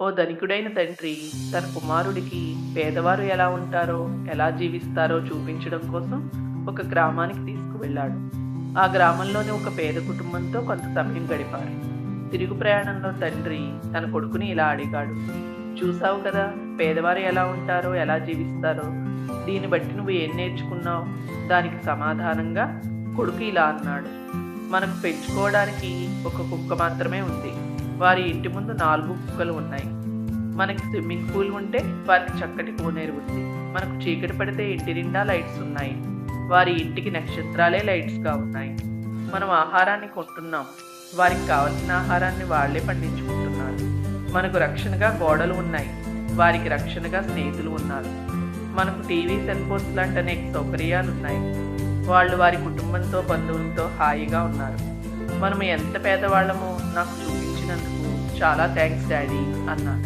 ఓ ధనికుడైన తండ్రి తన కుమారుడికి పేదవారు ఎలా ఉంటారో ఎలా జీవిస్తారో చూపించడం కోసం ఒక గ్రామానికి తీసుకువెళ్ళాడు. ఆ గ్రామంలోని ఒక పేద కుటుంబంతో కొంత సమయం గడిపారు. తిరుగు ప్రయాణంలో తండ్రి తన కొడుకుని ఇలా అడిగాడు చూసావు కదా పేదవారు ఎలా ఉంటారో ఎలా జీవిస్తారో దీన్ని బట్టి నువ్వు ఏం నేర్చుకున్నావు? దానికి సమాధానంగా కొడుకు ఇలా అన్నాడు మనకు పెంచుకోవడానికి ఒక కుక్క మాత్రమే ఉంది. వారి ఇంటి ముందు నాలుగు కుక్కలు ఉన్నాయి. మనకి స్విమ్మింగ్ పూల్ ఉంటే వారికి చక్కటి కోనేరు ఉంది. మనకు చీకటి పడితే ఇంటి నిండా లైట్స్ ఉన్నాయి. వారి ఇంటికి నక్షత్రాలే లైట్స్గా ఉన్నాయి. మనం ఆహారాన్ని కొంటున్నాం వారికి కావలసిన ఆహారాన్ని వాళ్ళే పండించుకుంటున్నారు. మనకు రక్షణగా గోడలు ఉన్నాయి. వారికి రక్షణగా స్నేహితులు ఉన్నారు. మనకు టీవీ సెల్ ఫోన్స్ లాంటి అనేక సౌకర్యాలు ఉన్నాయి. వాళ్ళు వారి కుటుంబంతో బంధువులతో హాయిగా ఉన్నారు. మనం ఎంత పేదవాళ్ళమో నాకు చూపించినందుకు చాలా థ్యాంక్స్ డాడీ అన్నాడు